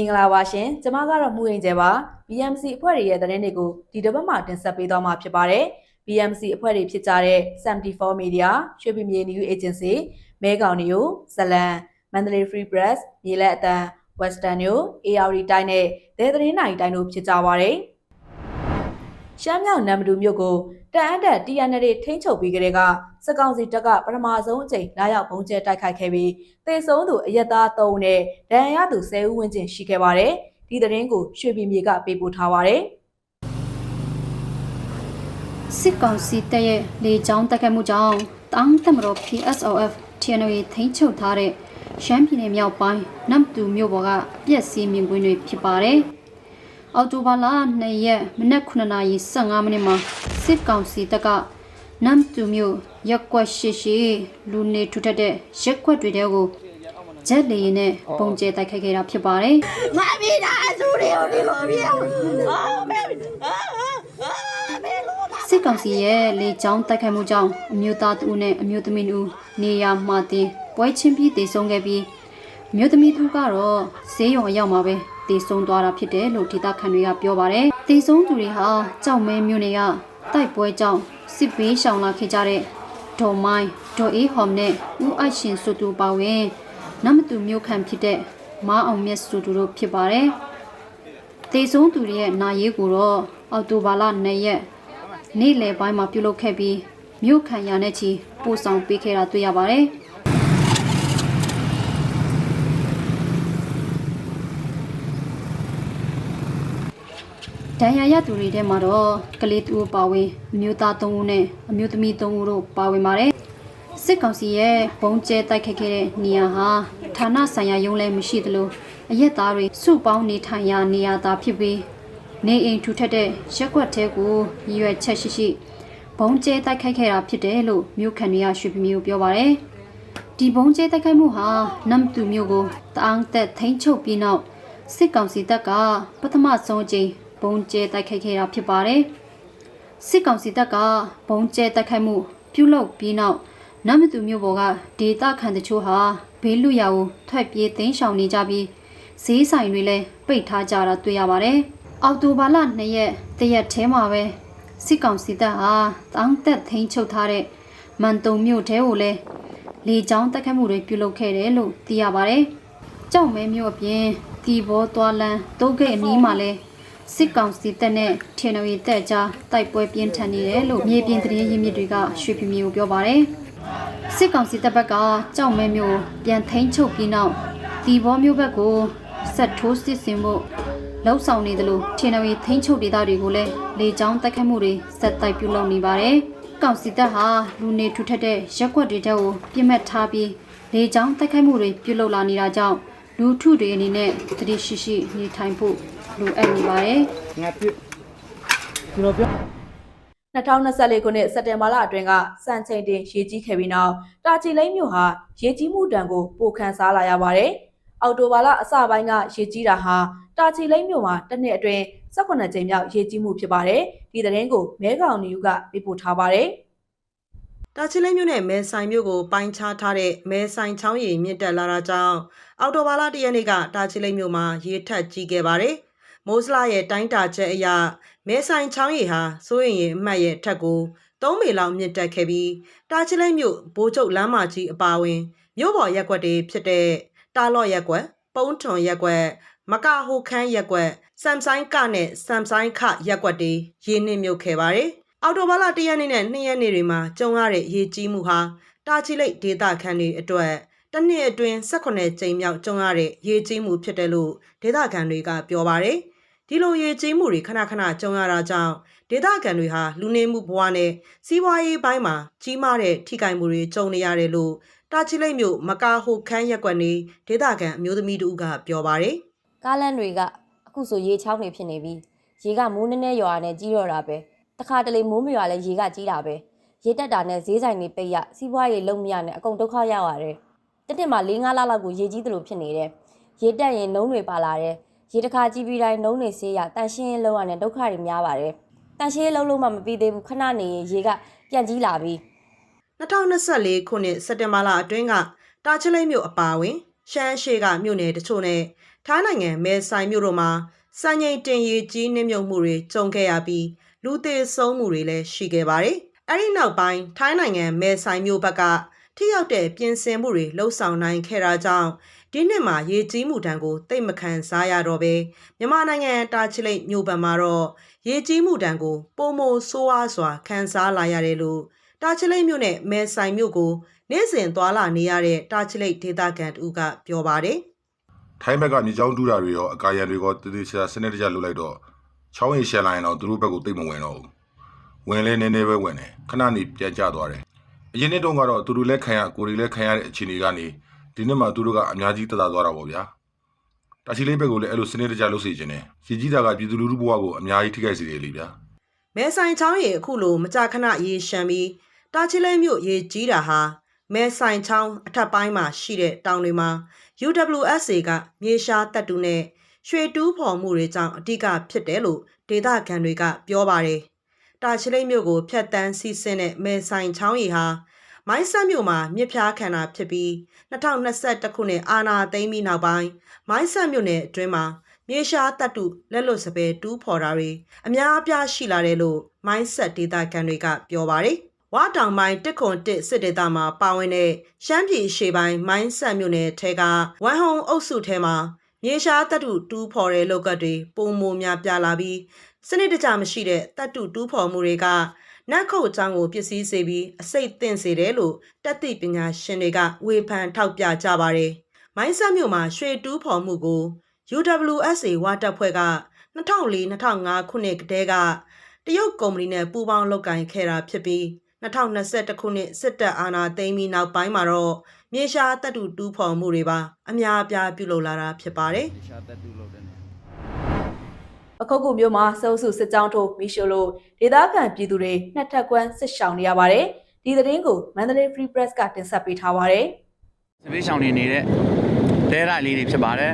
မင်္ဂလာပါရှင်ကျမကတော့မှုရင်ကျဲပါ BMC အဖွဲ့တွေရဲ့သတင်းတွေကိုဒီတစ်ပတ်မှာတင်ဆက်ပေးသွားမှာဖြစ်ပါတယ် BMC အဖွဲ့တွေဖြစ်ကြတဲ့ 74 Media ရွှေပြည်မြေ News Agency မဲခေါင် News ဇလန် Mandalay Free Press မြေလက်အတန် Western News AR တိုင်းနဲ့ဒေသသတင်းနိုင်တိုင်းတို့ဖြစ်ကြပါတယ် ရှမ်းမြောက်နမ်မတူမြို့ကိုတန်အပ်တဲ့ TNL ထိန်းချုပ်ပြီးကလေးကစက်ကောင်စီတပ်ကပထမဆုံးအကြိမ်လာရောက်ပုံကျဲတိုက်ခိုက်ခဲ့ပြီးတေဆုံးသူအရက်သား3ဦးနဲ့ဒဏ်ရာရသူ10ဦးဝန်းကျင်ရှိခဲ့ပါတယ်။ဒီသတင်းကိုရွှေပြည်မြေကပေးပို့ထားပါတယ်စစ်ကောင်စီတပ်ရဲ့လေကြောင်းတိုက်ခိုက်မှုကြောင့်တောင်တမတော် PSOF TNO ထိန်းချုပ်ထားတဲ့ရှမ်းပြည်နယ်မြောက်ပိုင်းနမ်တူမြို့ပေါ်ကပြက်စီးမြင်ကွင်းတွေဖြစ်ပါတယ်။ အော်တိုဘာလ2ရက်မနက်9:15မိနစ်မှာစစ်ကောင်စီတပ်ကနမ်တူမြို့ရက်ကွက်ရှိရှိလူနေထူထပ်တဲ့ရက်ကွက်တွေတဲကိုဂျက်လေယာဉ်နဲ့ပုံကျဲတိုက်ခိုက်ခဲ့တာဖြစ်ပါတယ်။ငါမိသားစုတွေကိုဒီလိုပြောအာမေအာအာမေလို့ပါစစ်ကောင်စီရဲ့လေကြောင်းတိုက်ခိုက်မှုကြောင့်အမျိုးသားတဦးနဲ့အမျိုးသမီးတူနေရာမှာတင်ပွဲချင်းပြီးတေဆုံးခဲ့ပြီးအမျိုးသမီးတူကတော့ဈေးရုံအရောက်မှာပဲ တေဆုံးသွားတာဖြစ်တယ်လို့ဒေသခံတွေကပြောပါတယ်။တေဆုံးသူတွေဟာကြောက်မဲမြို့နယ်ကတိုက်ပွဲကြောင့်စစ်ဘေးရှောင်လာခဲ့ကြတဲ့ဒေါ်မိုင်းဒေါ်အေးဟော်နဲ့ဦးအိုက်ရှင်စုတူပါဝင်နမတူမြို့ခံဖြစ်တဲ့မားအောင်မြတ်စုတူတို့ဖြစ်ပါတယ်။တေဆုံးသူတွေရဲ့နာရေးကိုတော့အော်တိုဘာလ2ရက်နေ့လယ်ပိုင်းမှာပြုလုပ်ခဲ့ပြီးမြို့ခံရနဲ့ချီပို့ဆောင်ပေးခဲ့တာတွေ့ရပါတယ်။ ဒဏ်ရာရသူတွေထဲမှာတော့ကလေးတူပါဝင်အမျိုးသား3ဦးနဲ့အမျိုးသမီး3ဦးတို့ပါဝင်ပါတယ်။စစ်ကောင်စီရဲ့ဘုံကျဲတိုက်ခတ်ခဲ့တဲ့နေရာဟာဌာနဆိုင်ရာရုံးလည်းမရှိသလိုအရက်သားတွေစုပေါင်းနေထိုင်ရာနေရာသာဖြစ်ပြီးနေအိမ်ထူထပ်တဲ့ရက်ကွက်ထဲကိုရည်ရွယ်ချက်ရှိရှိဘုံကျဲတိုက်ခိုက်ခဲ့တာဖြစ်တယ်လို့မြို့ခံတွေကရွှေပြည်မျိုးပြောပါတယ်။ဒီဘုံကျဲတိုက်ခိုက်မှုဟာနမ်တူမြို့ကိုတအောင်းသက်ထိန်းချုပ်ပြီးနောက်စစ်ကောင်စီတပ်ကပထမဆုံးအကြိမ် ဘုံကျဲတိုက်ခိုက်ခဲ့တာဖြစ်ပါတယ်။စစ်ကောင်စီတပ်ကဘုံကျဲတိုက်ခိုက်မှု ပြုလုပ်ပြီးနောက်နမ်တူမြို့ပေါ်ကဒေသခံတချို့ဟာဘေးလွတ်ရာကိုထွက်ပြေးသိမ်းရှောင်နေကြပြီးဈေးဆိုင်တွေလည်းပိတ်ထားကြတာတွေ့ရပါတယ်။အော်တိုဘာလ2ရက်တရက်ထဲမှာပဲစစ်ကောင်စီတပ်ဟာတောင်းတက်ထိန်ချုပ်ထားတဲ့မန်တုံမြို့ထဲကိုလည်းလေကြောင်းတက်ခတ်မှုတွေပြုလုပ်ခဲ့တယ်လို့သိရပါတယ်။ကြောက်မဲမြို့အပြင်ဒီဘောသွားလန်းတုတ်ဂိတ်အနီးမှာလည်း စစ်ကောင်စီတပ်နဲ့ထင်နရီတပ်ကြားတိုက်ပွဲပြင်းထန်နေတယ်လို့မြေပြင်သတင်းရင်းမြစ်တွေကရွှေပြည်မျိုးပြောပါတယ်။စစ်ကောင်စီတပ်ဘက်ကကြောက်မဲမြို့ပြန်ထိန်ချုပ်ပြီးနောက်ဒီဘောမြို့ဘက်ကိုဆက်ထိုးစစ်ဆင်ဖို့လှုပ်ဆောင်နေတယ်လို့ထင်နရီထိန်ချုပ်ဒေသတွေကိုလည်းလေကြောင်းတိုက်ခတ်မှုတွေဆက်တိုက်ပြုလုပ်နေပါတယ်။ကောင်စီတပ်ဟာလူနေထူထပ်တဲ့ရက်ကွက်တွေတဲကိုပြစ်မှတ်ထားပြီးလေကြောင်းတိုက်ခိုက်မှုတွေပြုလုပ်လာနေတာကြောင့်လူထုတွေအနေနဲ့တတိရှိရှိနေထိုင်ဖို့ လိုအပ်နေပါတယ်ငါပြကျွန်တော်ပြော2024ခုနှစ်စက်တင်ဘာလအတွင်းကစံချိန်တင်ရေကြီးခဲ့ပြီးနောက်တာချီလိမ့်မြို့ဟာရေကြီးမှုတံကိုပိုခန်းစားလာရပါတယ်။အော်တိုဘာလအစပိုင်းကရေကြီးတာဟာတာချီလိမ့်မြို့မှာတစ်နှစ်အတွင်း18ကြိမ်မြောက်ရေကြီးမှုဖြစ်ပါတယ်။ဒီသတင်းကိုမဲခေါင်နယူးကပေးပို့ထားပါတယ်။တာချီလိမ့်မြို့နယ်မဲဆိုင်မြို့ကိုပိုင်းခြားထားတဲ့မဲဆိုင်ချောင်းရည်မြင့်တက်လာတာကြောင့်အော်တိုဘာလတရက်နေ့ကတာချီလိမ့်မြို့မှာရေထက်ကြီးခဲ့ပါတယ်။ မိုးစလာရဲ့တိုင်းတာချက်အရမဲဆိုင်ချောင်းရည်ဟာစိုးရင်ရင်အမှတ်ရဲ့ထက်ကို3မေလောက်မြင့်တက်ခဲ့ပြီးတာချီလိမ့်မြို့ဘိုးကျုပ်လမ်းမကြီးအပါအဝင်မြို့ပေါ်ရက်ကွက်တွေဖြစ်တဲ့တာလော့ရက်ကွက်ပုံးထွန်ရက်ကွက်မကဟိုခန်းရက်ကွက်စမ်ဆိုင်ကနဲ့စမ်ဆိုင်ခရက်ကွက်တွေရေနစ်မြုပ်ခဲ့ပါတယ်။အော်တိုဘာလ1ရက်နေ့နဲ့2ရက်နေ့တွေမှာကြုံရတဲ့ရေကြီးမှုဟာတာချီလိတ်ဒေသခံတွေအတွက် တစ်နှစ်အတွင်း18ကြိမ်မြောက်ကြုံရတဲ့ရေကြီးမှုဖြစ်တယ်လို့ဒေသခံတွေကပြောပါတယ်။ဒီလိုရေကြီးမှုတွေခဏခဏကြုံရတာကြောင့်ဒေသခံတွေဟာလူနေမှုဘဝနဲ့စီးပွားရေးပိုင်းမှာကြီးမားတဲ့ထိခိုက်မှုတွေကြုံနေရတယ်လို့တာချီလိတ်မြို့မကာဟိုခန်းရက်ကွက်နေဒေသခံအမျိုးသမီးတို့ကပြောပါတယ်။ကားလမ်းတွေကအခုဆိုရေချောင်းတွေဖြစ်နေပြီရေကမိုးနည်းနည်းရွာနဲ့ကြီးတော့တာပဲတခါတလေမိုးမရွာလဲရေကကြီးတာပဲရေတက်တာနဲ့ဈေးဆိုင်တွေပိတ်ရစီးပွားရေးလုံးမရနဲ့အကုန်ဒုက္ခရောက်ရတယ် တစ်နှစ်မှာ၄၅လလောက်ကိုရေကြီးသလိုဖြစ်နေတယ်ရေတက်ရင်နှုံးတွေပါလာတယ်ရေတစ်ခါကြီးပြီးတိုင်းနှုံးတွေဆေးရတန်ရှင်းရေးလုံးရနဲ့ဒုက္ခတွေများပါတယ်တန်ရှင်းရေးလုံးလုံးမှမပြီးသေးဘူးခဏနေရင်ရေကပြန်ကြီးလာပြီ2024ခုနှစ်စက်တင်ဘာလအတွင်းကတာချီလိတ်မြို့အပါအဝင်ရှမ်းရှေကမြို့နယ်တချို့နဲ့ထိုင်းနိုင်ငံမဲဆိုင်မြို့တို့မှာစံချိန်တင်ရီကြီးနှိမ့်မြုပ်မှုတွေကြုံခဲ့ရပြီးလူသေးဆုံးမှုတွေလည်းရှိခဲ့ပါတယ်။အဲဒီနောက်ပိုင်းထိုင်းနိုင်ငံမဲဆိုင်မြို့ဘက်က ထိရောက်တဲ့ပြင်ဆင်မှုတွေလှုပ်ဆောင်နိုင်ခဲ့တာကြောင့်ဒီနှစ်မှာရေကြီးမှုတန်းကိုတိတ်မခံစားရတော့ပဲမြန်မာနိုင်ငံတာချီလိတ်မြို့ဘက်မှာတော့ရေကြီးမှုတန်းကိုပုံမိုဆိုးဝါးစွာခံစားလာရတယ်လို့တာချီလိတ်မြို့နဲ့မဲဆိုင်မြို့ကိုနေ့စဉ်သွာလာနေရတဲ့တာချီလိတ်ဒေသခံတူကပြောပါတယ်ထိုင်းဘက်ကမြေချောင်းတူးတာတွေရောအကာရံတွေရောတည်တည်ချာချာစနစ်တကျလုပ်လိုက်တော့ချောင်းရင်ရှယ်လိုင်းတော့သူတို့ဘက်ကိုတိတ်မဝင်တော့ဘူးဝင်လဲနည်းနည်းပဲဝင်တယ်ခဏနေပြန်ကျသွားတယ် အရင်နှစ်တုန်းကတော့သူတို့လည်းခံရကိုယ်တွေလည်းခံရတဲ့အခြေအနေကနေဒီနှစ်မှာသူတို့ကအများကြီးတသာသွားတာပေါ့ဗျာတာချီလေးဘက်ကိုလည်းအဲ့လိုစနစ်တကျလုပ်စီခြင်းနဲ့ရည်ကြီးတာကပြည်သူလူထုဘဝကိုအများကြီးထိခိုက်စေတယ်လေဗျာမဲဆိုင်ချောင်းရေအခုလိုမကြာခဏရေရှမ်းပြီးတာချီလိတ်မြို့ရေကြီးတာဟာမဲဆိုင်ချောင်းအထက်ပိုင်းမှာရှိတဲ့တောင်တွေမှာ UWSA ကမြေရှားတပ်တူနဲ့ရွှေတူးဖော်မှုတွေကြောင့်အဓိကဖြစ်တယ်လို့ဒေသခံတွေကပြောပါတယ်။ တာချီလိတ်မြို့ကိုဖျက်တမ်းစီးဆင်းတဲ့မဲဆိုင်ချောင်းရေဟာမိုင်းဆက်မြို့မှာမြစ်ဖျားခံတာဖြစ်ပြီး2021ခုနှစ်အာနာသိမ်းပြီးနောက်ပိုင်းမိုင်းဆက်မြို့နယ်အတွင်းမှာမြေရှားတပ်တုလက်လွတ်စပယ်တူးဖော်တာတွေအများအပြားရှိလာတယ်လို့မိုင်းဆက်ဒေတာကန်တွေကပြောပါတယ်။ဝါတောင်ပိုင်းတစ်ခွန်တစ်စစ်ဒေတာမှာပါဝင်တဲ့ရှမ်းပြည်ရှေ့ပိုင်းမိုင်းဆက်မြို့နယ်ထဲကဝမ်ဟုံအုပ်စုထဲမှာမြေရှားတပ်တုတူးဖော်တဲ့လောက်ကတွေပုံမများပြားလာပြီး စနစ်တကျမရှိတဲ့တပ်တုတူးဖော်မှုတွေကနတ်ခုတ်အကြောင်းကိုပစ္စည်းစေပြီးအစိတ်သင့်စေတယ်လို့တက်သိပညာရှင်တွေကဝေဖန်ထောက်ပြကြပါတယ်။မိုင်းဆက်မြို့မှာရွှေတူးဖော်မှုကို UWSA ဝါတပ်ဖွဲ့က2004-2005ခုနှစ်ကတည်းကတရုတ်ကုမ္ပဏီနဲ့ပူးပေါင်းလုပ်ကိုင်ခဲ့တာဖြစ်ပြီး2021ခုနှစ်စစ်တပ်အာဏာသိမ်းပြီးနောက်ပိုင်းမှာတော့မြေရှားတပ်တူတူးဖော်မှုတွေပါအများအပြားပြုလုပ်လာတာဖြစ်ပါတယ်။ ပခုတ်ကူမြို့မှာစုပ်စုစစ်ကြောင်းထိုးမီရှိုလို့ဒေသခံပြည်သူတွေနှစ်ထပ်ကွမ်းစစ်ရှောင်နေရပါတယ်။ဒီသတင်းကို Mandalay Free Press ကတင်ဆက်ပေးထားပါတယ်။စပေးဆောင်နေနေတဲ့တဲရလေးတွေဖြစ်ပါတယ်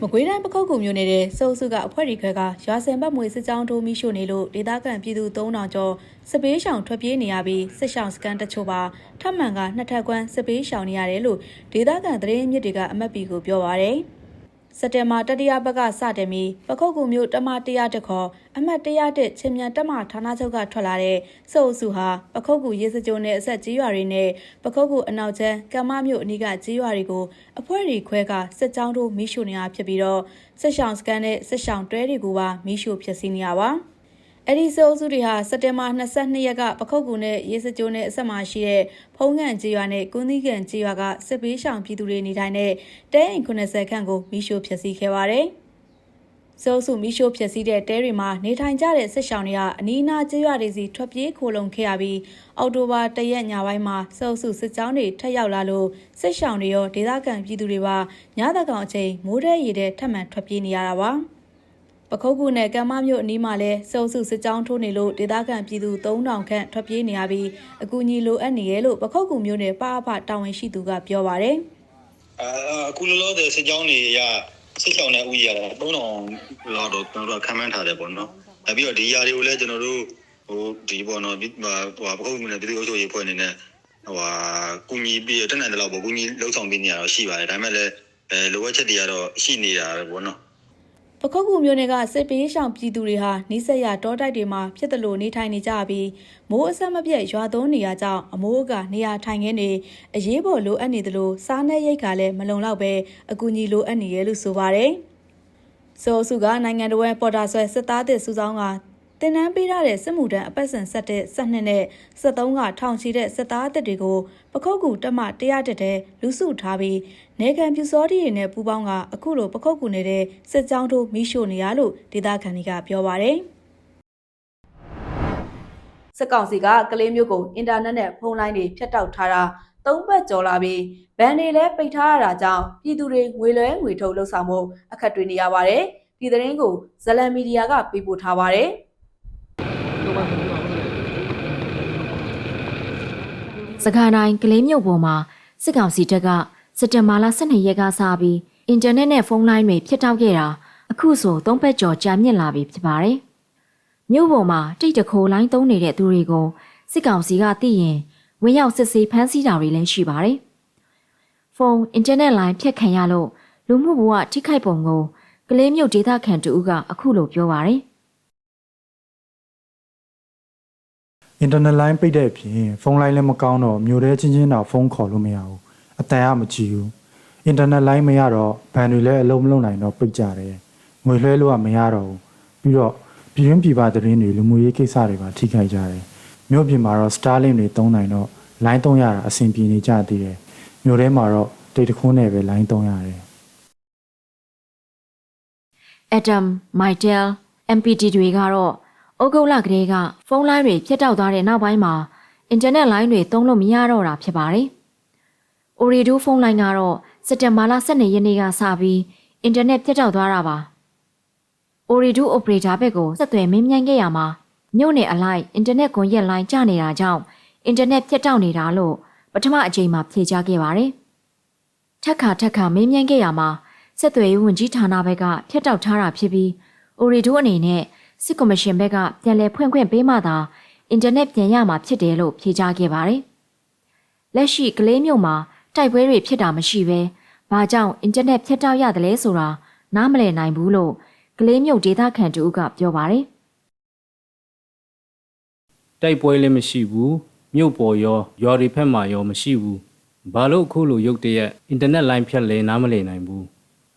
မကွေးတိုင်းပခုတ်ကူမြို့နယ်တဲ့စုပ်စုကအဖွဲ့ရီခွဲကရွာစင်ဘတ်မွေစစ်ကြောင်းထိုးမိရှို့နေလို့ဒေသခံပြည်သူ3000ကျော်စပေးရှောင်ထွက်ပြေးနေရပြီးစစ်ရှောင်စကန်တချို့ပါထပ်မံကနှစ်ထပ်ကွမ်းစပေးရှောင်နေရတယ်လို့ဒေသခံသတင်းမြစ်တွေကအမတ်ပီကိုပြောပါရယ် စက်တင်ဘာတတိယဘက်ကစတင်ပြီးပခုတ်ကူမြို့တမ100တက်ခေါ်အမှတ်100တက်ချင်းမြန်တက်မဌာနချုပ်ကထွက်လာတဲ့စုပ်စုဟာပခုတ်ကူရေစကြိုနဲ့အဆက်ကြီးရွာတွေနဲ့ပခုတ်ကူအနောက်ချမ်းကမ္မမြို့အနီးကကြီးရွာတွေကိုအဖွဲ့တွေခွဲကစစ်ကြောင်းတို့မိရှုနေတာဖြစ်ပြီးတော့စစ်ရှောင်းစကန်နဲ့စစ်ရှောင်းတွဲတွေကိုပါမိရှုဖြစ်စီနေရပါ အဲ့ဒီစိုးစုတွေဟာစက်တင်ဘာ22ရက်ကပခုတ်ကူနဲ့ရေစကြိုနဲ့အဆက်မှာရှိတဲ့ဖုံးကန်ကြီးရွာနဲ့ကုန်းသီးကန်ကြီးရွာကစစ်ပေးရှောင်ပြည်သူတွေနေထိုင်တဲ့တဲအိမ်90ခန့်ကိုမိရှို့ဖျက်ဆီးခဲ့ပါတယ်။စိုးစုမိရှို့ဖျက်ဆီးတဲ့တဲတွေမှာနေထိုင်ကြတဲ့စစ်ရှောင်တွေကအနီးအနားကျေးရွာတွေစီထွက်ပြေးခိုလုံခဲ့ရပြီးအောက်တိုဘာ၁ရက်ညပိုင်းမှာစိုးစုစစ်ကြောင်းတွေထက်ရောက်လာလို့စစ်ရှောင်တွေရောဒေသခံပြည်သူတွေပါညသကောင်အချိန်မိုးတဲ့ရေတဲ့ထပ်မံထွက်ပြေးနေရတာပါ။ ပခုတ်ကူနဲ့ကမ်းမမြို့အနီးမှာလဲစုပ်စုစစ်ကြောင်းထိုးနေလို့ဒေသခံပြည်သူ3000ခန့်ထွက်ပြေးနေရပြီးအကူအညီလိုအပ်နေရလို့ပခုတ်ကူမြို့နယ်ပအဖတာဝန်ရှိသူကပြောပါတယ်အာအခုလောလောဆယ်စစ်ကြောင်းတွေရစစ်ကြောင်းတဲ့ဥကြီးရတာ3000လောက်တော့ကျွန်တော်တို့ခံမှန်းထားတယ်ပေါ့နော်။အဲပြီးတော့ဒီຢာတွေကိုလည်းကျွန်တော်တို့ဟိုဒီပေါ့နော်ဒီဟိုပခုတ်မြို့နယ်ပြည်သူ့အုပ်ချုပ်ရေးဖွဲ့အနေနဲ့ဟိုဟာကုညီပြီးတက်နိုင်တဲ့လောက်ပေါ့ကုညီလှုပ်ဆောင်ပေးနေရတော့ရှိပါတယ်ဒါပေမဲ့လည်းအဲလိုအပ်ချက်တွေကတော့ရှိနေတာပဲပေါ့နော်။။ ပခုတ်ကူမြို့နယ်ကစစ်ပေးရှောင်ပြည်သူတွေဟာနှိစက်ရတောတိုက်တွေမှာဖြစ်တယ်လို့နေထိုင်နေကြပြီးမိုးအဆက်မပြတ်ရွာသွန်းနေရကြောင်းအမိုးကနေရာထိုင်ခင်းတွေအရေးပေါ်လိုအပ်နေသလိုစားနှဲရိတ်ကလည်းမလုံလောက်ပဲအကူအညီလိုအပ်နေရလို့ဆိုပါတယ်။ဆိုစုကနိုင်ငံတော်ရဲ့ပေါ်တာဆွဲစစ်သားတစ်စုဆောင်က တင်နန်းပေးရတဲ့စစ်မှုထမ်းအပတ်စဉ်ဆက်တဲ့ဆက်နှစ်နဲ့73ကထောင်ချီတဲ့စစ်သားအသစ်တွေကိုပခုတ်ကူတက်မှ100တက်တဲ့လူစုထားပြီးနေကံပြူစောတီတွေနဲ့ပူးပေါင်းကအခုလိုပခုတ်ကူနေတဲ့စစ်ကြောင်းတို့မိရှို့နေရလို့ဒေသခံတွေကပြောပါတယ်စစ်ကောင်စီကကလေးမျိုးကိုအင်တာနက်နဲ့ဖုန်းလိုင်းတွေဖြတ်တောက်ထားတာသုံးပတ်ကျော်လာပြီးဗန်တွေလည်းပိတ်ထားရတာကြောင့်ပြည်သူတွေငွေလွှဲငွေထုတ်လှုပ်ဆောင်မှုအခက်တွေ့နေရပါတယ်ဒီသတင်းကိုဇလန်မီဒီယာကပေးပို့ထားပါတယ် စကိုင်းတိုင်းကလေးမြို့ပေါ်မှာစစ်ကောင်စီတပ်ကစက်တင်ဘာလ12ရက်ကစပြီးအင်တာနက်နဲ့ဖုန်းလိုင်းတွေဖြတ်တောက်ခဲ့တာအခုဆိုသုံးပတ်ကျော်ကြာမြင့်လာပြီဖြစ်ပါတယ်။မြို့ပေါ်မှာတိတ်တခိုးလိုင်းသုံးနေတဲ့သူတွေကိုစစ်ကောင်စီကသိရင်ဝင်ရောက်စစ်ဆေးဖမ်းဆီးတာတွေလည်းရှိပါတယ်။ဖုန်းအင်တာနက်လိုင်းဖြတ်ခံရလို့လူမှုဘဝထိခိုက်ပုံကိုကလေးမျိုးဒေသခံတူဦးကအခုလိုပြောပါတယ် အင်တာနက်လိုင်းပိတ်တဲ့အပြင်ဖုန်းလိုင်းလည်းမကောင်းတော့မျိုးတဲ့ချင်းချင်းတော့ဖုန်းခေါ်လို့မရဘူးအတန်ကမကြည့်ဘူးအင်တာနက်လိုင်းမရတော့ဘန်တွေလည်းအလုံးမလုံးနိုင်တော့ပိတ်ကြတယ်ငွေလွှဲလို့ကမရတော့ဘူးပြီးတော့ပြည်တွင်းပြည်ပသတင်းတွေလူမှုရေးကိစ္စတွေပါထိခိုက်ကြတယ်မြို့ပြင်မှာတော့ Starlink တွေသုံးနိုင်တော့လိုင်းသုံးရတာအဆင်ပြေနေကြသေးတယ်မြို့ထဲမှာတော့တိတ်တခွန်းနဲ့ပဲလိုင်းသုံးရတယ် Adam, Mitel, MPT တွေကတော့ ဩဂုတ်လကတည်းကဖုန်းလိုင်းတွေဖြတ်တောက်သွားတဲ့နောက်ပိုင်းမှာအင်တာနက်လိုင်းတွေသုံးလို့မရတော့တာဖြစ်ပါတယ်။ Ooredoo ဖုန်းလိုင်းကတော့စက်တင်ဘာလ12ရက်နေ့ကစပြီးအင်တာနက်ဖြတ်တောက်သွားတာပါ။ Ooredoo operator ဘက်ကိုဆက်သွယ်မင်းမြန်ခဲ့ရမှာမြို့နယ်အလိုက်အင်တာနက်ကွန်ရက်လိုင်းကျနေတာကြောင့်အင်တာနက်ဖြတ်တောက်နေတာလို့ပထမအကြိမ်မှာဖြေကြားခဲ့ပါတယ်။ထက်ခါထက်ခါမင်းမြန်ခဲ့ရမှာဆက်သွယ်ရေးဝန်ကြီးဌာနဘက်ကဖျက်တောက်ထားတာဖြစ်ပြီး Ooredoo အနေနဲ့ စစ်ကော်မရှင်ဘက်ကပြန်လည်ဖွင့်ခွင့်ပေးမှသာအင်တာနက်ပြန်ရမှာဖြစ်တယ်လို့ဖြေကြားခဲ့ပါတယ်။လက်ရှိကလေးမျိုးမှာတိုက်ပွဲတွေဖြစ်တာမရှိဘဲဘာကြောင့်အင်တာနက်ဖြတ်တောက်ရတယ်လဲဆိုတာနားမလည်နိုင်ဘူးလို့ကလေးမျိုးဒေသခံတူကပြောပါတယ်။တိုက်ပွဲလည်းမရှိဘူးမြို့ပေါ်ရောရွာတွေဖက်မှာရောမရှိဘူးဘာလို့အခုလိုရုတ်တရက်အင်တာနက်လိုင်းဖြတ်လဲနားမလည်နိုင်ဘူး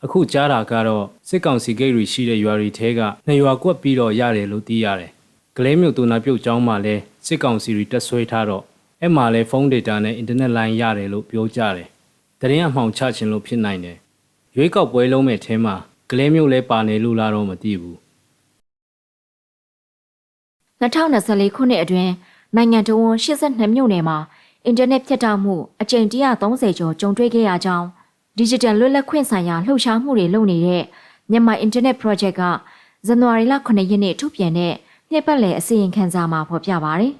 အခုကြားတာကတော့စစ်ကောင်စီဂိတ်တွေရှိတဲ့ရွာတွေထဲကနှစ်ရွာကွက်ပြီးတော့ရတယ်လို့သိရတယ်ကလေးမျိုးတူနာပြုတ်ကျောင်းမှာလဲစစ်ကောင်စီတွေတက်ဆွဲထားတော့အဲ့မှာလဲဖုန်းဒေတာနဲ့အင်တာနက်လိုင်းရတယ်လို့ပြောကြတယ်တရင်အမှောင်ချခြင်းလို့ဖြစ်နိုင်တယ်ရွေးကောက်ပွဲလုံးမဲ့ထဲမှာကလေးမျိုးလဲပါနေလို့လားတော့မသိဘူး2024ခုနှစ်အတွင်းနိုင်ငံတော်ဝန်82မြို့နယ်မှာအင်တာနက်ဖြတ်တောက်မှုအကြိမ်130ကျော်ကြုံတွေ့ခဲ့ရကြောင်း Digital လွတ်လပ်ခွင့်ဆိုင်ရာလှုပ်ရှားမှုတွေလုပ်နေတဲ့မြန်မာ Internet Project ကဇန်နဝါရီလ9ရက်နေ့ထုတ်ပြန်တဲ့နှစ်ပတ်လည်အစီရင်ခံစာမှာဖော်ပြပါဗျ။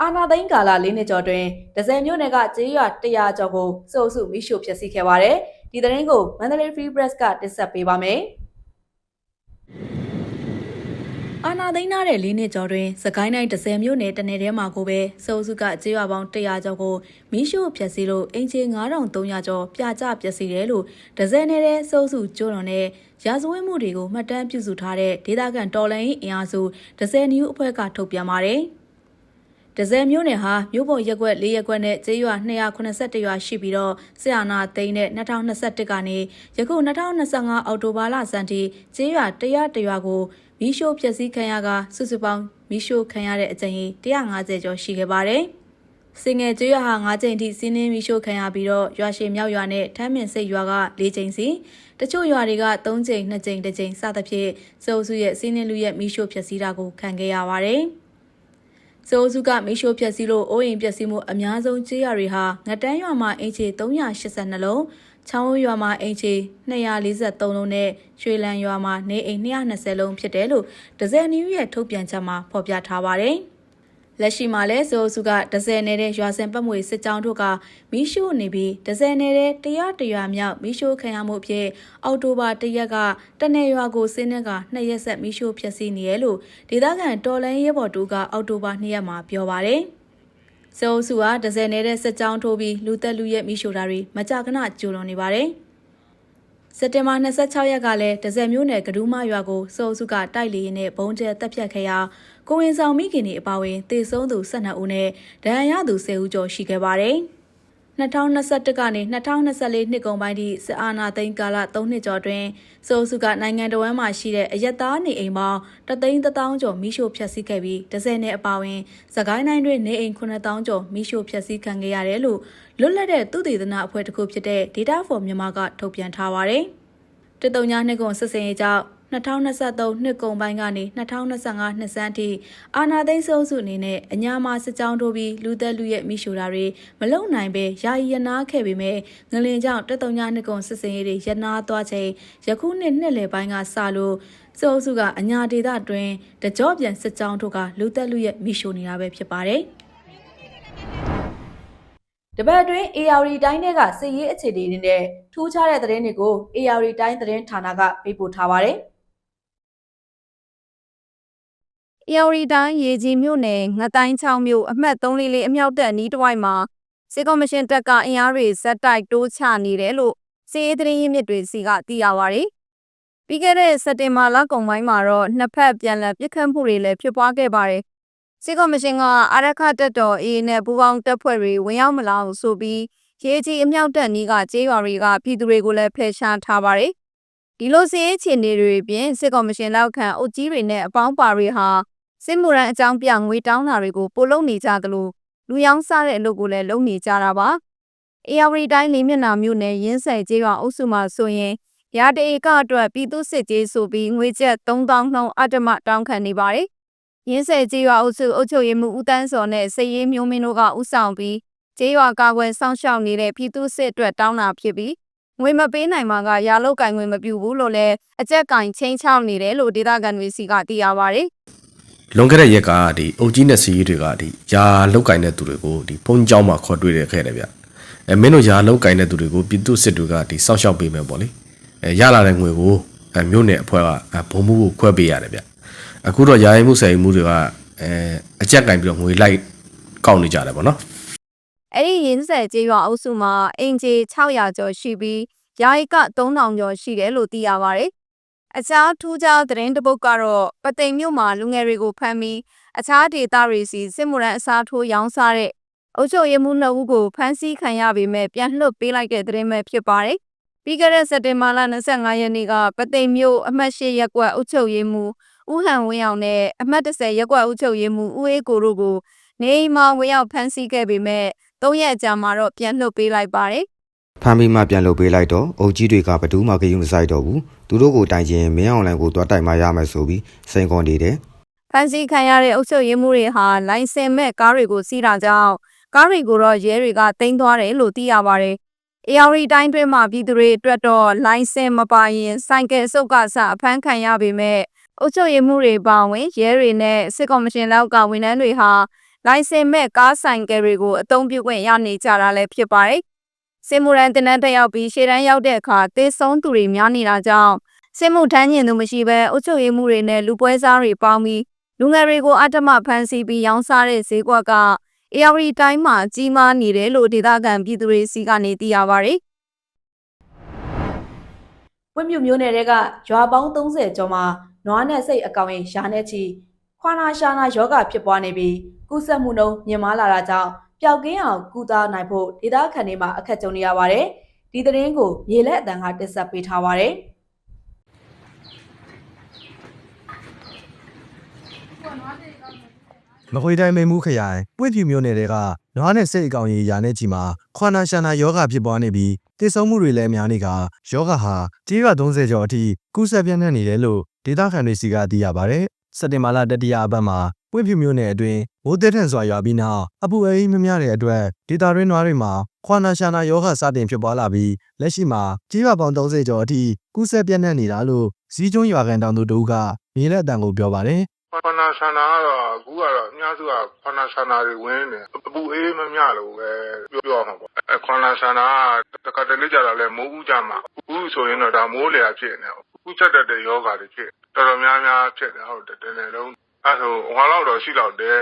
အာနာသိန်းကာလ၄နှစ်ကျော်တွင်ဒဇယ်မြို့နယ်ကကျေးရွာ100ကျော်ကိုစုပ်စုမိရှို့ဖျက်ဆီးခဲ့ပါတယ်။ဒီသတင်းကို Mandalay Free Press ကတင်ဆက်ပေးပါမယ်။ အာနာသိန်းနာတဲ့၄နှစ်ကျော်တွင်စကိုင်းတိုင်းဒဇယ်မြို့နယ်တနယ်ထဲမှာကိုပဲစုပ်စုကကျေးရွာပေါင်း100ကျော်ကိုမိရှို့ဖျက်ဆီးလို့အင်ဂျင်9300ကျော်ပြာကျပျက်စီးတယ်လို့ဒဇယ်နယ်တဲ့စုပ်စုကျိုးလွန်တဲ့ရာဇဝတ်မှုတွေကိုမှတ်တမ်းပြုစုထားတဲ့ဒေသခံတော်လှန်ရေးအင်အားစုဒဇယ်နယူးအဖွဲ့ကထုတ်ပြန်ပါတယ်။ဒဇယ်မျိုးနယ်ဟာမြို့ပေါ်ရက်ကွက်၄ရက်ကွက်နဲ့ကျေးရွာ281ရွာရှိပြီးတော့ဆရာနာသိန်းနဲ့2021ကနေယခု2025အောက်တိုဘာလစံထိကျေးရွာ100ရွာကို မီးရှို့ဖျက်ဆီးခံရကစုစုပေါင်းမီးရှို့ခံရတဲ့အကြိမ်150ကျော်ရှိခဲ့ပါတယ်။စင်ငယ်ကျေးရွာဟာ9ကြိမ်ထိစီးနင်းမီးရှို့ခံရပြီးတော့ရွာရှိမြောက်ရွာနဲ့ထမ်းမြင်စိတ်ရွာက4ကြိမ်စီတချို့ရွာတွေက3ကြိမ်2ကြိမ်1ကြိမ်စသဖြင့်စုပ်စုရဲ့စီးနင်းလူရဲ့မီးရှို့ဖျက်ဆီးတာကိုခံခဲ့ရပါတယ်။စိုးစုကမီးရှို့ဖျက်ဆီးလို့အိုးအိမ်ပျက်စီးမှုအများဆုံးကြေးရတွေဟာငတန်းရွာမှာအင်ချီ382လုံး ချောင်းဝရွာမှာအင်ချီ243လုံးနဲ့ရွှေလန်းရွာမှာနေအိမ်220လုံးဖြစ်တယ်လို့ဒဇယ်နယူးရဲ့ထုတ်ပြန်ချက်မှာဖော်ပြထားပါတယ်။လက်ရှိမှာလဲစိုးစုကဒဇယ်နယ်တဲ့ရွာစင်ပတ်မွေစစ်ကြောင်းတို့ကမီးရှို့နေပြီးဒဇယ်နယ်တဲ့တရားတရွာမြောက်မီးရှို့ခံရမှုအဖြစ်အောက်တိုဘာ၁ရက်ကတနယ်ရွာကိုစင်းနှက်ကနှစ်ရက်ဆက်မီးရှို့ဖျက်ဆီးနေရလို့ဒေသခံတော်လန်ရဲဘော်တို့ကအောက်တိုဘာ၂ရက်မှာပြောပါတယ်။ စိုးစုဟာဒဇယ်နေတဲ့စစ်ကြောင်းထိုးပြီးလူသက်လူရဲမီးရှို့တာတွေမကြာခဏကျူလွန်နေပါတယ်။စက်တင်ဘာ26ရက်ကလည်းဒဇယ်မျိုးနယ်ကဒူးမရွာကိုစိုးစုကတိုက်လေရင်နဲ့ဘုံကျဲတက်ဖြတ်ခဲ့ရာကိုဝင်ဆောင်မိခင်တွေအပါအဝင်တေဆုံးသူ12ဦးနဲ့ဒဏ်ရာရသူ10ဦးကျော်ရှိခဲ့ပါတယ်။ 2021ကနေ2024နှစ်ကုန်ပိုင်းထိစစ်အာဏာသိမ်းကာလ3နှစ်ကျော်တွင်စိုးစုကနိုင်ငံတော်ဝန်မှရှိတဲ့အရက်သားနေအိမ်ပေါင်းတသိန်း1000ကျော်မိရှို့ဖျက်ဆီးခဲ့ပြီးဒဇယ်နယ်အပါအဝင်စကိုင်းတိုင်းတွင်နေအိမ်9000ကျော်မိရှို့ဖျက်ဆီးခံခဲ့ရတယ်လို့လွတ်လပ်တဲ့သူတည်သနာအဖွဲ့တစ်ခုဖြစ်တဲ့ Data for Myanmar ကထုတ်ပြန်ထားပါတယ်။တတုံညာနှစ်ကုန်စစ်စင်ရေးကြောင့် 2023နှစ်ကုန်ပိုင်းကနေ2025နှစ်စန်းထိအာနာသိန်းစုစုအနေနဲ့အညာမှာစစ်ကြောင်းထိုးပြီးလူသက်လူရဲ့မိရှူတာတွေမလုံနိုင်ပဲယာယီရနာခဲ့ပေမဲ့ငလင်ကြောင့်တတုံညာနှစ်ကုန်စစ်စင်ရေးတွေရနာသွားချိန်ယခုနှစ်နှစ်လယ်ပိုင်းကစလို့စုစုကအညာဒေသတွင်တကြော့ပြန်စစ်ကြောင်းထိုးကလူသက်လူရဲ့မိရှူနေတာပဲဖြစ်ပါတယ်။တပတ်အတွင်း AR တိုင်းတွေကစစ်ရေးအခြေအနေတွေနဲ့ထူးခြားတဲ့သတင်းတွေကို AR တိုင်းသတင်းဌာနကပေးပို့ထားပါတယ်။ အေယာဝတီတိုင်းရေကြီးမြို့နယ်ငတိုင်းချောင်းမြို့အမှတ်344အမြောက်တပ်နီးတစ်ဝိုက်မှာစေကော်မရှင်တပ်ကအင်အားတွေဇက်တိုက်တိုးချနေတယ်လို့စီးရေးသတင်းရင်းမြစ်တွေစီကသိရပါဗျ။ပြီးခဲ့တဲ့စက်တင်ဘာလကုန်ပိုင်းမှာတော့နှစ်ဖက်ပြန်လည်ပစ်ခတ်မှုတွေလည်းဖြစ်ပွားခဲ့ပါတယ်။စေကော်မရှင်ကအာရခတပ်တော်အေးနဲ့ပူးပေါင်းတပ်ဖွဲ့တွေဝင်ရောက်မလာအောင်ဆိုပြီးရေကြီးအမြောက်တပ်နီးကကျေးရွာတွေကပြည်သူတွေကိုလည်းဖယ်ရှားထားပါတယ်။ဒီလိုစီးရေးခြေနေတွေပြင်စစ်ကော်မရှင်လောက်ခံအုပ်ကြီးတွေနဲ့အပေါင်းပါတွေဟာ စစ်မှုရန်အကြောင်းပြငွေတောင်းတာတွေကိုပို့လုံနေကြသလိုလူယောင်းစားတဲ့အလုပ်ကိုလည်းလုပ်နေကြတာပါ။အေယာဝတီတိုင်းလေးမျက်နှာမြို့နယ်ရင်းဆယ်ကျေးရွာအုပ်စုမှာဆိုရင်ရာတဧကအတွက်ပြည်သူစစ်ကြေးဆိုပြီးငွေကျပ်3000နှုန်းအတ္တမတောင်းခံနေပါတယ်။ရင်းဆယ်ကျေးရွာအုပ်စုအုပ်ချုပ်ရေးမှူးဦးတန်းစော်နဲ့စည်ရေးမျိုးမင်းတို့ကဥဆောင်ပြီးကျေးရွာကာကွယ်စောင့်ရှောက်နေတဲ့ပြည်သူစစ်အတွက်တောင်းတာဖြစ်ပြီးငွေမပေးနိုင်မှာကရာလုတ်ကင်ငွေမပြူဘူးလို့လည်းအကြက်ကင်ချင်းချောက်နေတယ်လို့ဒေသခံတွေစီကသိရပါတယ်။ လွန်ခဲ့တဲ့ရက်ကဒီအုတ်ကြီးနဲ့စီးရီးတွေကဒီယာလောက်ကင်တဲ့သူတွေကိုဒီဖုန်းကြောင်းမှာခေါ်တွေ့ခဲ့တယ်ဗျအဲမင်းတို့ယာလောက်ကင်တဲ့သူတွေကိုပြည်သူစစ်တွေကဒီစောက်ရှောက်ပေးမယ်ပေါ့လေအဲရလာတဲ့ငွေကိုမြို့နယ်အဖွဲ့ကဘုံမှုကိုခွဲပေးရတယ်ဗျအခုတော့ယာယီမှုဆိုင်မှုတွေကအဲအကြက်ကင်ပြီးတော့ငွေလိုက်ကောက်နေကြတယ်ပေါ့နော်အဲ့ဒီရင်းဆက်ကျေးရွာအုပ်စုမှာအင်ဂျီ600ကျော်ရှိပြီးယာယီက3000ကျော်ရှိတယ်လို့သိရပါတယ် အခြားထူးခြားသတင်းတစ်ပုဒ်ကတော့ပသိမ်မြို့မှာလူငယ်တွေကိုဖမ်းပြီးအခြားဒေသတွေစီစစ်မှုရန်အစားထိုးရောင်းစားတဲ့အုပ်ချုပ်ရေးမှူးနှစ်ဦးကိုဖမ်းဆီးခံရပေမဲ့ပြန်လွှတ်ပေးလိုက်တဲ့သတင်းပဲဖြစ်ပါတယ်။ပြီးခဲ့တဲ့စက်တင်ဘာလ25ရက်နေ့ကပသိမ်မြို့အမှတ်၈ရပ်ကွက်အုပ်ချုပ်ရေးမှူးဦးဟန်ဝင်းအောင်နဲ့အမှတ်30ရပ်ကွက်အုပ်ချုပ်ရေးမှူးဦးအေးကိုတို့ကိုနေအိမ်မှာဝင်ရောက်ဖမ်းဆီးခဲ့ပေမဲ့သုံးရက်အကြာမှာတော့ပြန်လွှတ်ပေးလိုက်ပါတယ် ဖမ်းပြီးမှပြန်လုပ်ပေးလိုက်တော့အုပ်ကြီးတွေကဘယ်သူမှဂရုမစိုက်တော့ဘူးသူတို့ကိုတိုင်ခြင်းမင်းအောင်လိုင်ကိုတွားတိုင်မှရမယ်ဆိုပြီးစိန်ခေါ်နေတယ်။ဖမ်းဆီးခံရတဲ့အုပ်ချုပ်ရေးမှုတွေဟာလိုင်စင်မဲ့ကားတွေကိုစီးတာကြောင့်ကားတွေကိုတော့ရဲတွေကတင်သွားတယ်လို့သိရပါတယ်။ AR တိုင်းတွင်းမှာပြည်သူတွေအတွက်တော့လိုင်စင်မပါရင်စိုက်ကယ်စုပ်ကစအဖမ်းခံရပေမဲ့အုပ်ချုပ်ရေးမှုတွေပါဝင်ရဲတွေနဲ့စစ်ကော်မရှင်လောက်ကဝန်ထမ်းတွေဟာလိုင်စင်မဲ့ကားဆိုင်ကယ်တွေကိုအသုံးပြုခွင့်ရနေကြတာလည်းဖြစ်ပါတယ်။ စစ်မှုရန်တင်နန်းတက်ရောက်ပြီးရှေ့တန်းရောက်တဲ့အခါတေဆုံးသူတွေများနေတာကြောင့်စစ်မှုထမ်းညင်သူမရှိဘဲအုပ်ချုပ်ရေးမှုတွေနဲ့လူပွဲစားတွေပေါင်းပြီးလူငယ်တွေကိုအတ္တမဖမ်းဆီးပြီးရောင်းစားတဲ့ဈေးကွက်က AR တိုင်းမှာကြီးမားနေတယ်လို့ဒေသခံပြည်သူတွေစီကနေသိရပါတယ်။ပွင့်မြူမျိုးနယ်တွေကရွာပေါင်း30ကျော်မှာနွားနဲ့စိတ်အကောင်ရင်ရှာနေချီခွာနာရှာနာယောဂဖြစ်ပွားနေပြီးကုသမှုနှုန်းမြင့်မားလာတာကြောင့် ပျောက်ကင်းအောင်ကုသနိုင်ဖို့ဒေသခံတွေမှာအခက်ကြုံနေရပါတယ်။ဒီသတင်းကိုမြေလက်အတန်ကတင်ဆက်ပေးထားပါတယ်။မခွေတိုင်းမိန်မှုခရိုင်ပွင့်ဖြူမျိုးနယ်တွေကနွားနဲ့စိတ်အကောင်ကြီးယာနဲ့ချီမှာခွာနာရှာနာယောဂဖြစ်ပွားနေပြီးတိစုံမှုတွေလည်းများနေကယောဂဟာကြေးရွာ30ကျော်အထိကူးစက်ပြန့်နှံ့နေတယ်လို့ဒေသခံတွေစီကသိရပါဗျ။စက်တင်ဘာလတတိယအပတ်မှာ ပွင့်ဖြူမျိုးနယ်အတွင်းမိုးသက်ထန်စွာရွာပြီးနောက်အပူအေးမများတဲ့အတွက်ဒေသတွင်းနွားတွေမှာခွာနာရှာနာယောဂစတင်ဖြစ်ပွားလာပြီးလက်ရှိမှာကြေးရွာပေါင်း30ကျော်အထိကူးစက်ပြန့်နှံ့နေတာလို့ဇီးကျွန်းရွာကန်တောင်သူတို့ကမြေလက်အတန်ကိုပြောပါတယ်ဖနာဆန္ဒကတော့အခုကတော့အများစုကဖနာဆန္ဒတွေဝင်နေအပူအေးမမျှလို့ပဲပြောပြောအောင်ပေါ့အဲဖနာဆန္ဒကတခါတလေကြတော့လဲမိုးဦးကြမှာအခုဆိုရင်တော့ဒါမိုးလေဖြစ်နေအခုချက်တတ်တဲ့ယောဂါတွေဖြစ်တော်တော်များများဖြစ်တယ်ဟုတ်တယ်တနေ့လုံး အဲဆိုဟောလောက်တော့ရှိတော့တယ်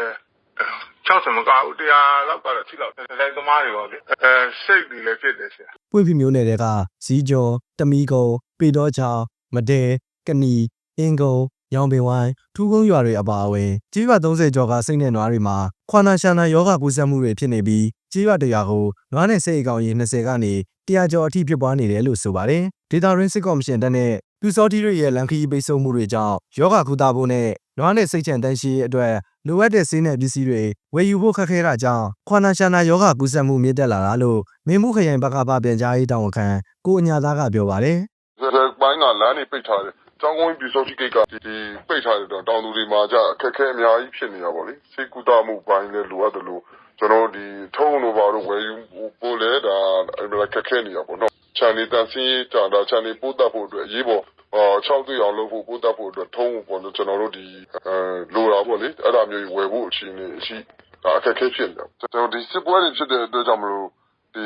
60မကဘူး100လောက်ကတော့ရှိတော့တယ်လိုက်သမားတွေပေါ့လေအဲစိတ်တွေလည်းဖြစ်တယ်ဆရာပွင့်ဖြူမျိုးနယ်တွေကဇီးကျော်တမီကုံပေတော်ချောင်းမဒဲကနီအင်ကုံရောင်ပင်ဝိုင်းထူးကုန်းရွာတွေအပါအဝင်ကြီးရွာ30ကျော်ကစိတ်နဲ့နွားတွေမှာခွာနာရှာနာယောဂကူးစက်မှုတွေဖြစ်နေပြီးကြီးရွာတရွာကိုနွားနဲ့စိတ်အကောင်ရေ20ကနေ100ကျော်အထိဖြစ်ပွားနေတယ်လို့ဆိုပါတယ်ဒေတာရင်းစစ်ကော်မရှင်တပ်နဲ့ပြူစောတီတွေရဲ့လန်ခီပိတ်ဆို့မှုတွေကြောင့်ယောဂကုသဖို့နဲ့ နွားနဲ့စိတ်ချမ်းတန်းရှိရေးအတွက်လိုအပ်တဲ့ဆေးနဲ့ပစ္စည်းတွေဝယ်ယူဖို့ခက်ခဲတာကြောင့်ခွာနာရှာနာယောဂကူးစက်မှုမြင့်တက်လာတာလို့မင်းမှုခရိုင်ဘက်ကပပြန်ကြားရေးတာဝန်ခံကိုအညာသားကပြောပါတယ်ဇက်ပိုင်းကလမ်းနေပိတ်ထားတယ်။ကျောင်းကုန်းပြည်စောတိကိတ်ကဒီဒီပိတ်ထားတယ်တော့တောင်သူတွေမှာကြအခက်အခဲအများကြီးဖြစ်နေတာပေါ့လေ။စေကူတာမှုပိုင်းလည်းလိုအပ်တယ်လို့ကျွန်တော်ဒီထုံးလို့ပါတော့ဝယ်ယူပို့လဲဒါအဲ့ဒါခက်ခဲနေတာပေါ့နော်။ခြံနေတန်စီတာဒါခြံနေပို့တတ်ဖို့အတွက်အရေးပေါ် အော်6တွေ့အောင်လုပ်ဖို့ ပို့တတ်ဖို့အတွက် ထုံးပေါ့နော် ကျွန်တော်တို့ ဒီအဲလိုတာပေါ့လေ။အဲ့ဒါမျိုးဝယ်ဖို့အခြေအနေရှိဒါအခက်အခဲဖြစ်နေတာ။ကျွန်တော်ဒီစစ်ပွဲတွေဖြစ်တဲ့အတွက်ကြောင့်မလို့ဒီ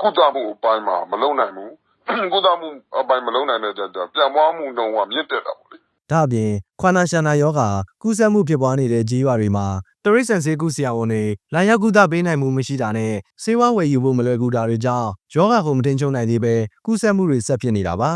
ကုသမှုအပိုင်းမှာ မလုံနိုင်ဘူး ကုသမှုအပိုင်း မလုံးနိုင်တဲ့ကြတော့ပြန်ပွားမှုနှုန်းက မြင့်တက်တာပေါ့လေ ဒါအပြင် ခွာနာရှာနာယောဂါ ကူးစက်မှုဖြစ်ပွားနေတဲ့ကြေးရွာတွေမှာတရိတ်ဆန်ဆေးကုဆရာဝန်တွေ လာရောက်ကုသပေးနိုင်မှုမရှိတာနဲ့ ဆေးဝါးဝယ်ယူဖို့ မလွယ်ကူတာတွေကြောင့်ယောဂါကိုမတင်ချုံနိုင်သေးပဲကူးစက်မှုတွေ ဆက်ဖြစ်နေတာပါ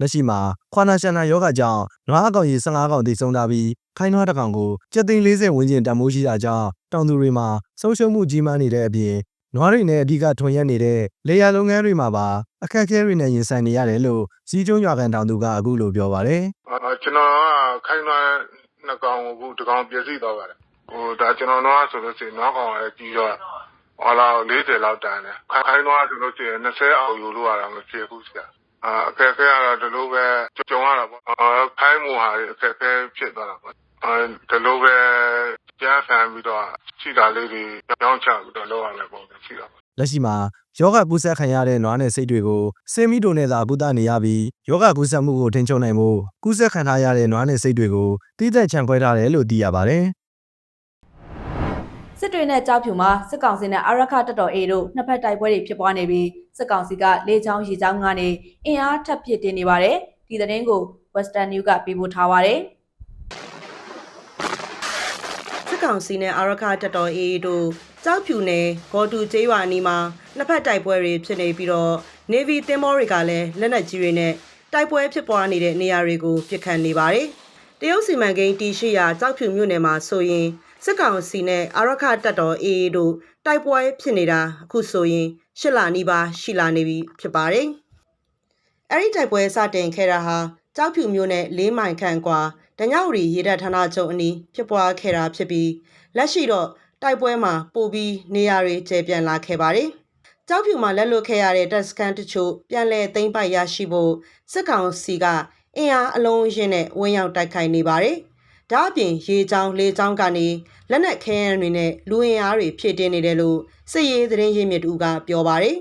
လက်ရှိမှာခွာနာရှာနာယောဂါကြောင့်နွားအကောင်ရေ15ကောင်တိဆုံးထားပြီးခိုင်းနွားတစ်ကောင်ကိုကျပ်သိန်း40ဝန်းကျင်တန်မိုးရှိတာကြောင့်တောင်သူတွေမှာဆုံးရှုံးမှုကြီးမားနေတဲ့အပြင်နွားတွေနဲ့အဓိကထွန်ရက်နေတဲ့လေယာလုပ်ငန်းတွေမှာပါအခက်အခဲတွေနဲ့ရင်ဆိုင်နေရတယ်လို့စီးကျုံရွာကန်တောင်သူကအခုလိုပြောပါတယ်အာကျွန်တော်ကခိုင်းသွားနှစ်ကောင်ကိုအခုတစ်ကောင်ပြည့်စည်သွားပါတယ်ဟိုဒါကျွန်တော်တော့ဆိုလို့ရှိရင်နောက်ကောင်လည်းကြီးတော့ဟောလာ40လောက်တန်တယ်ခိုင်းသွားဆိုလို့ရှိရင်20အောင်ယူလို့ရတာမဖြစ်ဘူးဆရာ အာအခက်အခဲကတော့ဒီလိုပဲကြုံရတာပေါ့အာခိုင်းမှုဟာအခက်အခဲဖြစ်သွားတာပေါ့အာဒီလိုပဲကြားဆန်ပြီးတော့ရှိတာလေးတွေကြောင်းချပြီးတော့လောက်ရမယ်ပုံစံရှိတာပေါ့လက်ရှိမှာယောဂကူးစက်ခံရတဲ့နွားနယ်စိတ်တွေကိုစေမီတိုနဲ့သာကုသနေရပြီးယောဂကူးစက်မှုကိုထိန်းချုပ်နိုင်ဖို့ကူးစက်ခံထားရတဲ့နွားနယ်စိတ်တွေကိုတိကျချန်ခွဲထားတယ်လို့သိရပါတယ်။ စစ်တွေနဲ့ကြောက်ဖြူမှာစစ်ကောင်စီနဲ့အာရခတပ်တော် A တို့နှစ်ဖက်တိုက်ပွဲတွေဖြစ်ပွားနေပြီးစစ်ကောင်စီကလေချောင်းရေချောင်းကနေအင်အားထပ်ပစ်တင်နေပါတယ်ဒီသတင်းကို Western New ကပေးပို့ထားပါတယ်စစ်ကောင်စီနဲ့အာရခတပ်တော် AA တို့ကြောက်ဖြူနယ်ဂေါ်တူကျေးရွာအနီးမှာနှစ်ဖက်တိုက်ပွဲတွေဖြစ်နေပြီးတော့ Navy သင်္ဘောတွေကလည်းလက်နက်ကြီးတွေနဲ့တိုက်ပွဲဖြစ်ပွားနေတဲ့နေရာတွေကိုပစ်ခတ်နေပါတယ်။တရုတ်စီမံကိန်းတီရှိရာကြောက်ဖြူမြို့နယ်မှာဆိုရင် စစ်ကောင်စီနဲ့အာရခတပ်တော် AA တို့တိုက်ပွဲဖြစ်နေတာအခုဆိုရင်ရှစ်လနီးပါးရှိလာနေပြီဖြစ်ပါတယ်။အဲဒီတိုက်ပွဲစတင်ခဲ့တာဟာကြောက်ဖြူမြို့နယ်၄မိုင်ခန့်ကွာဒညဝရီရေတပ်ဌာနချုပ်အနီးဖြစ်ပွားခဲ့တာဖြစ်ပြီးလက်ရှိတော့တိုက်ပွဲမှာပိုပြီးနေရာတွေကျပြန့်လာခဲ့ပါတယ်။ကြောက်ဖြူမှာလက်လွတ်ခဲ့ရတဲ့တပ်စခန်းတချို့ပြန်လည်သိမ်းပိုက်ရရှိဖို့စစ်ကောင်စီကအင်အားအလုံးအင်းနဲ့ဝန်းရောက်တိုက်ခိုက်နေပါတယ်။ ဒါအပြင်ရေချောင်းလေချောင်းကနေလက်နက်ခဲယမ်းတွေနဲ့လူအင်အားတွေဖြည့်တင်းနေတယ်လို့စစ်ရေးသတင်းရင်းမြစ်တူကပြောပါတယ်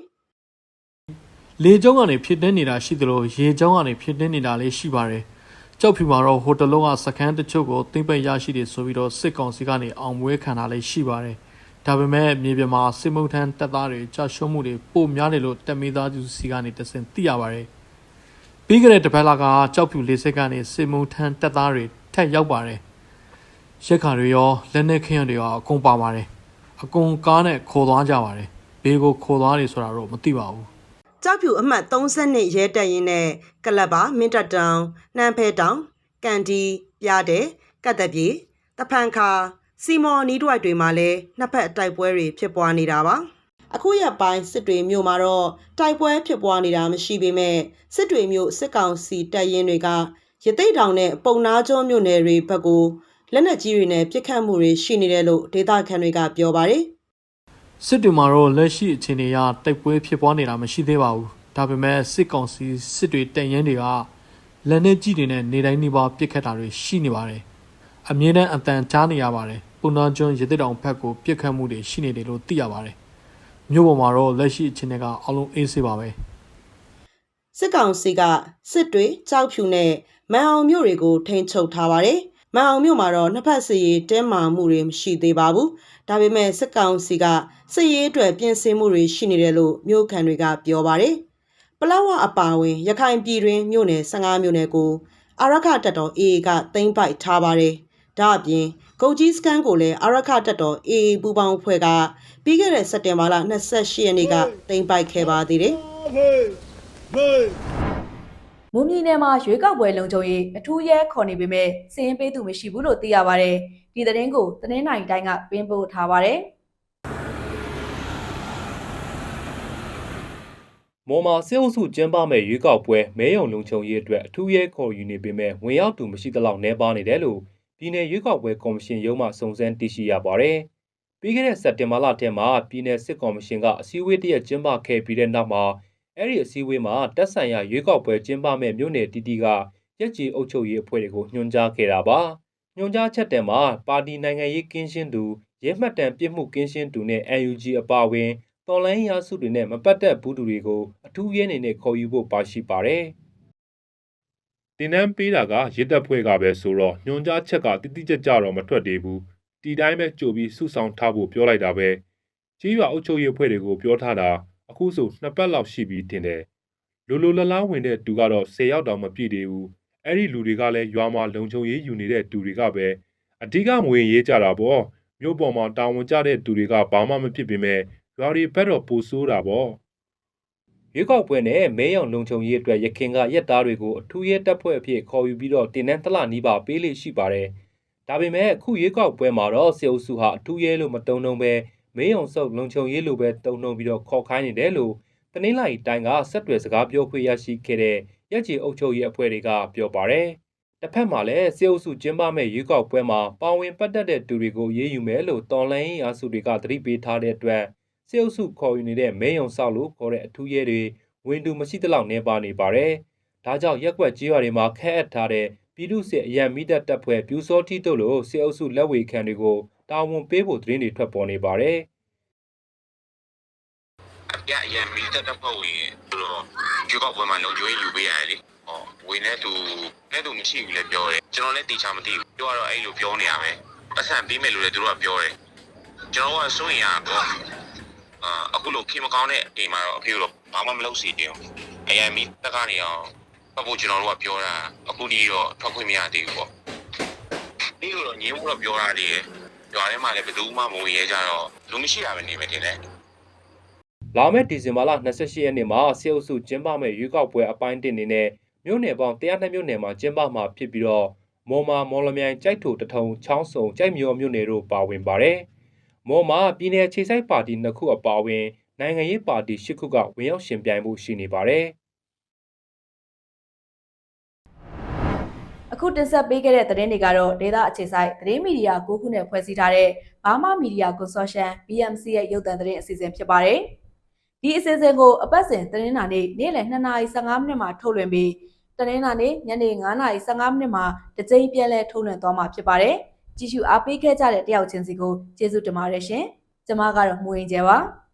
။လေကြောင်းကနေဖြစ်တင်းနေတာရှိသလိုရေကြောင်းကနေဖြစ်တင်းနေတာလည်းရှိပါတယ်။ကြောက်ဖြူမှာတော့ဟိုတယ်လုံးကစခန်းတချို့ကိုသိမ့်ပိတ်ရရှိတယ်ဆိုပြီးတော့စစ်ကောင်စီကနေအောင်မွေးခံတာလည်းရှိပါတယ်။ဒါပေမဲ့မြေပြင်မှာစစ်မှုထမ်းတပ်သားတွေကြာရှုံးမှုတွေပိုများတယ်လို့တပ်မိသားစုစီကနေတဆင့်သိရပါတယ်။ပြီးကြတဲ့တပတ်လကကြောက်ဖြူလေးစစ်ကနေစစ်မှုထမ်းတပ်သားတွေ ထက်ရောက်ပါတယ်။ရက်ခါတွေရောလက်နက်ခင်းရတွေရောအကုန်ပါပါတယ်။အကုန်ကားနဲ့ခေါ်သွားကြပါတယ်။ဘေးကိုခေါ်သွားတယ်ဆိုတာတော့မသိပါဘူး။ကြောက်ဖြူအမှတ်32ရဲတပ်ရင်းနဲ့ကလပ်ပါမင်းတပ်တောင်နှမ်းဖဲတောင်ကန်ဒီပြားတဲ့ကတ်တပြေတဖန်ခါစီမော်နီးတွိုက်တွေမှာလည်းနှစ်ဖက်တိုက်ပွဲတွေဖြစ်ပွားနေတာပါအခုရက်ပိုင်းစစ်တွေမြို့မှာတော့တိုက်ပွဲဖြစ်ပွားနေတာမရှိပေမဲ့စစ်တွေမြို့စစ်ကောင်စီတပ်ရင်းတွေက ရသိတ်တောင်နဲ့ပုံနာကျွန်းမြို့နယ်တွေဘက်ကိုလက်နက်ကြီးတွေနဲ့ပစ်ခတ်မှုတွေရှိနေတယ်လို့ဒေသခံတွေကပြောပါတယ်စစ်တွေမှာတော့လက်ရှိအခြေအနေအရတိုက်ပွဲဖြစ်ပွားနေတာမရှိသေးပါဘူးဒါပေမဲ့စစ်ကောင်စီစစ်တွေတန်ရင်တွေကလက်နက်ကြီးတွေနဲ့နေတိုင်းနေပါပစ်ခတ်တာတွေရှိနေပါတယ်အမြင့်တန်းအတန်ကြားနေရပါတယ်ပုံနာကျွန်းရသက်တောင်ဘက်ကိုပစ်ခတ်မှုတွေရှိနေတယ်လို့သိရပါတယ်မြို့ပေါ်မှာတော့လက်ရှိအခြေအနေကအလုံးအေးဆေးပါပဲစစ်ကောင်စီကစစ်တွေကြောက်ဖြူနဲ့ မန်အောင်မြို့တွေကို ထိန်းချုပ်ထားပါတယ်။မန်အောင်မြို့မှာတော့နှစ်ဖက်စစ်ရေးတင်းမာမှုတွေမရှိသေးပါဘူး။ဒါပေမဲ့စစ်ကောင်စီကစစ်ရေးအတွက်ပြင်ဆင်မှုတွေရှိနေတယ်လို့မြို့ခံတွေကပြောပါတယ်။ပလောဝအပါအဝင်ရခိုင်ပြည်တွင်းမြို့နယ်15မြို့နယ်ကိုအာရခတပ်တော် AA ကသိမ်းပိုက်ထားပါတယ်။ဒါအပြင်ဂုတ်ကြီးစကန်ကိုလည်းအာရခတပ်တော် AA ပူးပေါင်းအဖွဲ့ကပြီးခဲ့တဲ့စက်တင်ဘာလ28ရက်နေ့ကသိမ်းပိုက်ခဲ့ပါသေးတယ်။ မွန်ပြည်နယ်မှာရွေးကောက်ပွဲလုံခြုံရေးအထူးရဲခေါ်နေပေမဲ့စည်ရင်ပေးသူမရှိဘူးလို့သိရပါတယ်။ဒီသတင်းကိုသတင်းနိုင်တိုင်းကပင်းပို့ထားပါတယ်။မော်မာစစ်အုပ်စုကျင်းပမဲ့ရွေးကောက်ပွဲမဲယုံလုံခြုံရေးအတွက်အထူးရဲခေါ်ယူနေပေမဲ့ဝင်ရောက်သူမရှိသလောက်နှဲပါနေတယ်လို့ပြည်내ရွေးကောက်ပွဲကော်မရှင်ရုံးမှစုံစမ်းသိရှိရပါတယ်။ပြီးခဲ့တဲ့စက်တင်ဘာလထဲမှာပြည်내စစ်ကော်မရှင်ကအစည်းအဝေးတစ်ရက်ကျင်းပခဲ့ပြီးတဲ့နောက်မှာ အဲ့ဒီအစည်းအဝေးမှာတက်ဆိုင်ရာရွေးကောက်ပွဲကျင်းပမဲ့မြို့နယ်တီတီကရက်ကြီးအုပ်ချုပ်ရေးအဖွဲ့တွေကိုညွှန်ကြားခဲ့တာပါ။ညွှန်ကြားချက်တဲမှာပါတီနိုင်ငံရေးကင်းရှင်းသူရဲမှတ်တမ်းပြစ်မှုကင်းရှင်းသူနဲ့ UNG အပါအဝင်တော်လိုင်းရာစုတွေနဲ့မပတ်သက်ဘူးသူတွေကိုအထူးရဲအနေနဲ့ခေါ်ယူဖို့ပါရှိပါတယ်။တင်နန်းပေးတာကရစ်တပ်ဖွဲ့ကပဲဆိုတော့ညွန်ကြားချက်ကတိတိကျကျတော့မထွက်သေးဘူး။ဒီတိုင်းပဲကြိုပြီးစုဆောင်ထားဖို့ပြောလိုက်တာပဲ။ကြီးရွာအုပ်ချုပ်ရေးအဖွဲ့တွေကိုပြောထားတာ အခုဆိုနှစ်ပတ်လောက်ရှိပြီတင်တယ်။လိုလိုလလားဝင်တဲ့သူကတော့10ရောက်တောင်မပြည့်သေးဘူး။အဲ့ဒီလူတွေကလည်းရွာမှာလုံခြုံရေးယူနေတဲ့သူတွေကပဲအဓိကငွေရေးကြတာပေါ့မြို့ပေါ်မှာတာဝန်ကျတဲ့သူတွေကဘာမှမဖြစ်ပေမဲ့ရွာတွေဘက်တော့ပူဆိုးတာပေါ့ရွေးကောက်ပွဲနဲ့မဲရောင်လုံခြုံရေးအတွက်ရခင်ကရက်သားတွေကိုအထူးရဲတပ်ဖွဲ့အဖြစ်ခေါ်ယူပြီးတော့တင်နန်းတလနီးပါပေးလိရှိပါတယ်ဒါပေမဲ့အခုရွေးကောက်ပွဲမှာတော့စေအုပ်စုဟာအထူးရဲလို့မတုံ့နှုံပဲ မဲရောင်စုပ်လုံခြုံရေးလိုပဲတုံ့နှုံပြီးတော့ခေါ်ခိုင်းနေတယ်လို့တနင်္လာရီတိုင်းကဆက်တွယ်စကားပြောခွင့်ရရှိခဲ့တဲ့ရက်ကြီးအုပ်ချုပ်ရေးအဖွဲ့တွေကပြောပါတယ်တစ်ဖက်မှာလည်းစေအုပ်စုကျင်းပမဲ့ရွေးကောက်ပွဲမှာပါဝင်ပတ်သက်တဲ့သူတွေကိုရေးယူမယ်လို့တော်လိုင်းအားစုတွေကသတိပေးထားတဲ့အတွက်စေအုပ်စုခေါ်ယူနေတဲ့မဲယုံဆောက်လို့ခေါ်တဲ့အထူးရဲတွေဝင်တူမရှိသလောက်နေပါနေပါတယ်။ဒါကြောင့်ရက်ွက်ကြီးရွာတွေမှာခက်အပ်ထားတဲ့ပြည်သူစစ်အရန်မိသက်တပ်ဖွဲ့ပြူစောတိတို့လိုစေအုပ်စုလက်ဝေခံတွေကို တာဝန်ပေးဖို့သတင်းတွေထွက်ပေါ်နေပါတယ်။ရရမီတက်တပ်ဖွဲ့ဝင်ဆိုတော့ကျွေးကောက်ပွဲမှာလုံကျွေးယူပေးရတယ်လေဟောဝင်နေသူနဲ့သူမရှိဘူးလည်းပြောတယ်ကျွန်တော်လည်းတေချာမသိဘူးပြောတော့အဲ့လိုပြောနေရပဲအဆန်ပေးမယ်လို့လည်းသူတို့ကပြောတယ်ကျွန်တော်ကစိုးရင်ရပေါ့အာအခုလိုခေမကောင်းတဲ့အိမ်မှာတော့အဖေတို့ဘာမှမလုပ်စီတင်အရမီတက်ကနေအောင်ပတ်ဖို့ကျွန်တော်တို့ကပြောတာအခုဒီတော့ထွက်ခွင့်မရသေးဘူးပေါ့ဒီလိုတော့ငင်းဖို့တော့ပြောတာလေ ရွာထဲမှာလည်းဘယ်သူမှမဝင်ရဲကြတော့လူမရှိတာပဲနေမယ်တင်တယ်လာမယ့်ဒီဇင်ဘာလ28ရက်နေ့မှာစေအုပ်စုကျင်းပမယ့်ရွေးကောက်ပွဲအပိုင်းတင်နေနဲ့မြို့နယ်ပေါင်း102မြို့နယ်မှာကျင်းပမှာဖြစ်ပြီးတော့မော်မာမော်လမြိုင်ကြိုက်ထိုတထုံချောင်းစုံကြိုက်မြော်မြို့နယ်တို့ပါဝင်ပါတယ်။မော်မာပြည်내ခြေဆိုင်ပါတီနှစ်ခုအပါအဝင်နိုင်ငံရေးပါတီ၈ခုကဝင်ရောက်ရှင်ပြိုင်မှုရှိနေပါတယ်။ အခုတင်ဆက်ပေးခဲ့တဲ့သတင်းတွေကတော့ဒေတာအခြေဆိုင်သတင်းမီဒီယာ9ခုနဲ့ဖွဲ့စည်းထားတဲ့ဘာမာမီဒီယာကွန်ဆော်ရှမ် BMC ရဲ့ရုပ်သံသတင်းအစီအစဉ်ဖြစ်ပါတယ်။ဒီအစီအစဉ်ကိုအပတ်စဉ်သတင်းနာနေ့နေ့လယ်2:15မိနစ်မှာထုတ်လွှင့်ပြီးသတင်းနာနေ့ညနေ9:15မိနစ်မှာတစ်ကြိမ်ပြန်လည်ထုတ်လွှင့်သွားမှာဖြစ်ပါတယ်။ကြည့်ရှုအားပေးခဲ့ကြတဲ့တယောက်ချင်းစီကိုကျေးဇူးတင်ပါတယ်ရှင်။ကျွန်မကတော့မူရင်ကျဲပါ။